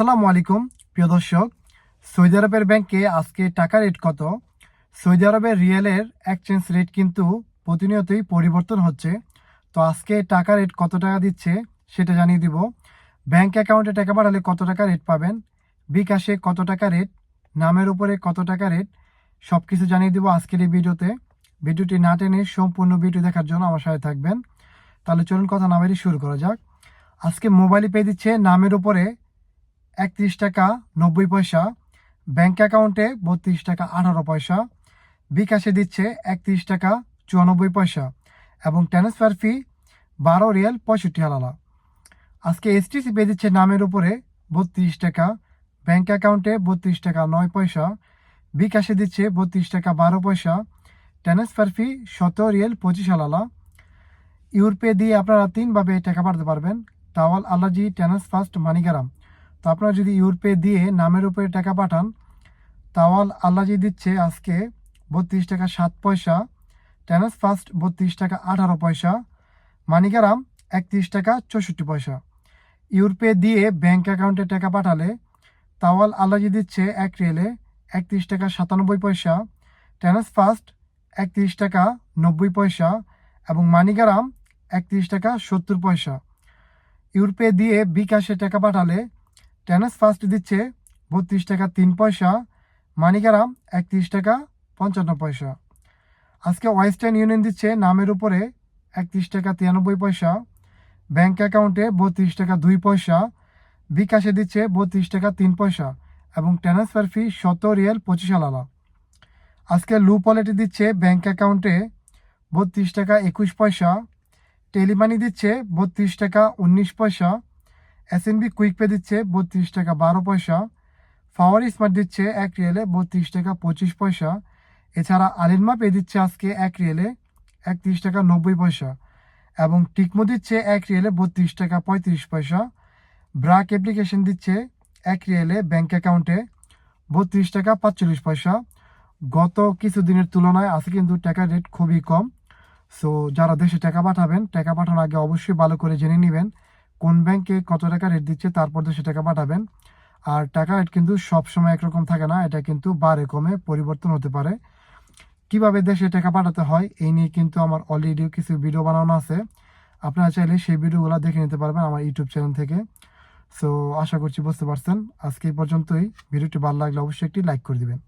আসসালামু আলাইকুম, প্রিয় দর্শক। সৌদি আরবের ব্যাংকে আজকে টাকা রেট কত? সৌদি আরবের রিয়েলের এক্সচেঞ্জ রেট কিন্তু প্রতিনিয়তই পরিবর্তন হচ্ছে। তো আজকে টাকা রেট কত টাকা দিচ্ছে সেটা জানিয়ে দিব। ব্যাংক অ্যাকাউন্টে টাকা পাঠালে কত টাকা রেট পাবেন? বিকাশে কত টাকা রেট? নামের উপরে কত টাকা রেট? সব কিছু জানিয়ে দিব আজকের এই ভিডিওতে। ভিডিওটি না টেনে সম্পূর্ণ ভিডিও দেখার জন্য আমার সাথে থাকবেন। তাহলে চলুন কথা না বেরিয়ে শুরু করা যাক। আজকে মোবাইলে পেয়ে দিচ্ছে নামের উপরে একত্রিশ টাকা নব্বই পয়সা। ব্যাংক অ্যাকাউন্টে বত্রিশ টাকা আঠারো পয়সা। বিকাশে দিচ্ছে একত্রিশ টাকা চুরানব্বই পয়সা এবং ট্রান্সফার ফি বারো রিয়াল পঁয়ষট্টি হালালা। আজকে এসটিসি পেয়ে দিচ্ছে নামের উপরে বত্রিশ টাকা, ব্যাংক অ্যাকাউন্টে বত্রিশ টাকা নয় পয়সা, বিকাশে দিচ্ছে বত্রিশ টাকা বারো পয়সা ট্রান্সফার ফি সতেরো রিয়েল পঁচিশ হালালা। ইউরপে দিয়ে আপনারা তিনভাবে টাকা পাঠাতে পারবেন। তাওয়াল আলাজি আল্লাজি ট্রান্সফার্স্ট মানিগ্রাম তো আপনারা যদি ইউরপে দিয়ে নামের উপরে টাকা পাঠান, তাওয়াল আল্লাজি দিচ্ছে আজকে বত্রিশ টাকা সাত পয়সা ট্রান্সফার্স্ট বত্রিশ টাকা আঠারো পয়সা, মানিকারাম একত্রিশ টাকা চৌষট্টি পয়সা। ইউরপে দিয়ে ব্যাংক অ্যাকাউন্টে টাকা পাঠালে তাওয়াল আল্লাজি দিচ্ছে এক রেলে একত্রিশ টাকা সাতানব্বই পয়সা ট্রান্সফার্স্ট একত্রিশ টাকা নব্বই পয়সা এবং মানিকারাম একত্রিশ টাকা সত্তর পয়সা। ইউরপে দিয়ে বিকাশে টাকা পাঠালে ট্রান্সফার্স্ট দিচ্ছে বত্রিশ টাকা তিন পয়সা, মানিকারাম একত্রিশ টাকা পঞ্চান্ন পয়সা। আজকে ওয়েস্টার্ন ইউনিয়ন দিচ্ছে নামের উপরে একত্রিশ টাকা তিরানব্বই পয়সা ব্যাঙ্ক অ্যাকাউন্টে বত্রিশ টাকা দুই পয়সা, বিকাশে দিচ্ছে বত্রিশ টাকা তিন পয়সা এবং ট্রান্সফার ফি শত রিয়েল পঁচিশ আলালা আজকে লু পলিটি দিচ্ছে ব্যাঙ্ক অ্যাকাউন্টে বত্রিশ টাকা একুশ পয়সা, টেলিমানি দিচ্ছে বত্রিশ টাকা উনিশ পয়সা এসএনবি কুইক পে দিচ্ছে বত্রিশ টাকা বারো পয়সা। ফাওয়ার স্মার্ট দিচ্ছে এক রিয়েলে বত্রিশ টাকা পঁচিশ পয়সা। এছাড়া আলিনমা পে দিচ্ছে আজকে এক রিয়েলে একত্রিশ টাকা নব্বই পয়সা। এবং টিকমো দিচ্ছে এক রিয়েলে বত্রিশ টাকা পঁয়ত্রিশ পয়সা। ব্রাক অ্যাপ্লিকেশন দিচ্ছে এক রিয়েলে ব্যাঙ্ক অ্যাকাউন্টে বত্রিশ টাকা পাঁচচল্লিশ পয়সা। গত কিছু দিনের তুলনায় আজকে কিন্তু টাকার রেট খুবই কম। সো যারা দেশে টাকা পাঠাবেন, টাকা পাঠানোর আগে অবশ্যই ভালো করে জেনে নেবেন। কোন ব্যাংকে কত টাকা রেট দিচ্ছে তারপর দেশে টাকা পাঠাবেন। আর টাকা রেট কিন্তু সবসময় একরকম থাকে না, এটা কিন্তু বারে কমে পরিবর্তন হতে পারে। কীভাবে দেশে টাকা পাঠাতে হয়, এই নিয়ে কিন্তু আমার অলরেডি কিছু ভিডিও বানানো আছে। আপনারা চাইলে সেই ভিডিওগুলো দেখে নিতে পারবেন আমার ইউটিউব চ্যানেল থেকে। সো আশা করছি বুঝতে পারছেন। আজকে এই পর্যন্তই। ভিডিওটি ভালো লাগলে অবশ্যই একটি লাইক করে দিবেন।